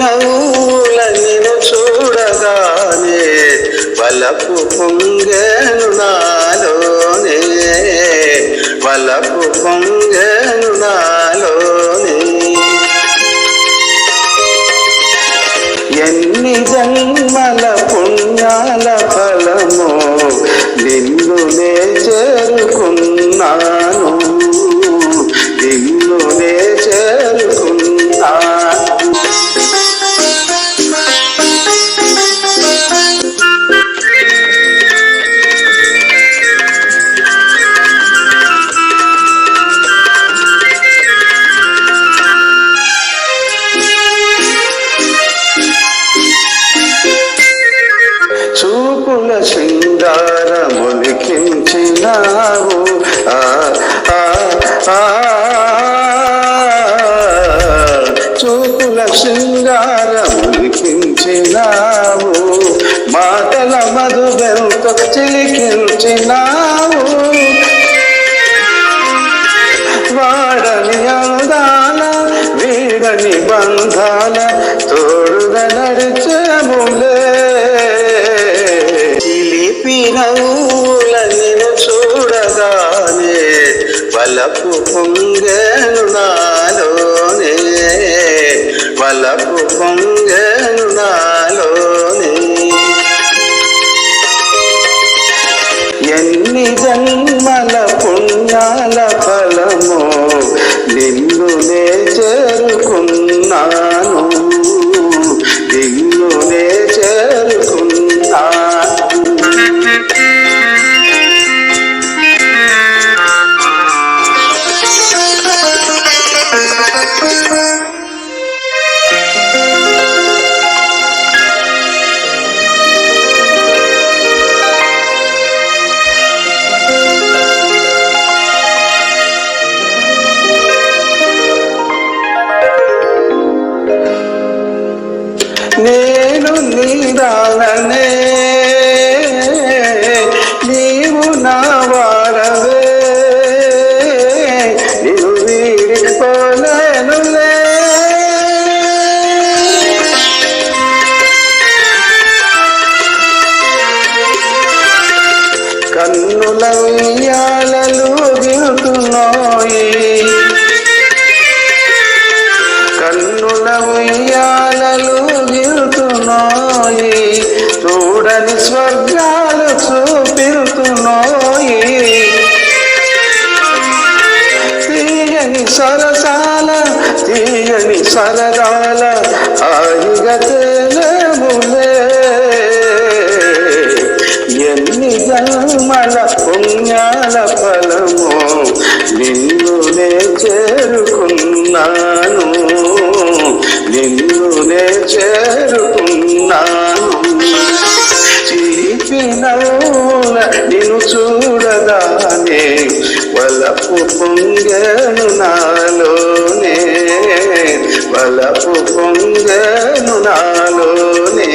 నవ్వుల చూడగానే వలపు పొంగను నాలోనే వలపు పొంగను నాలోనే. ఎన్ని జన్మల పుణ్యాల ఫలము నిన్ను నే చేరుకున్నా. శృంగారములికించినావు చూపుల శృంగారములికించినావు. మాటల మధుబెంతో చిలికించినావు. వాడని అందాల వీడని బంధాల తోడుగా నడిచే ములే ఎన్ని జన్మల పుణ్యాల ఫలము నిన్ను నే చేరుకున్నాను. నిన్ను నే చేరుకున్నాను. నేను நீதானே నోయి తీయని సరసాల తీయని సరదాల ఆయుగ ఎన్ని జన్మల పుణ్యాల ఫలము నిన్నునే చేరుకున్నాను. నిన్నునే చేరుకున్నాను. చీపినవుల చూడగానే వలపు పొంగను నాలోనే వలపు పొంగను నాలోనే.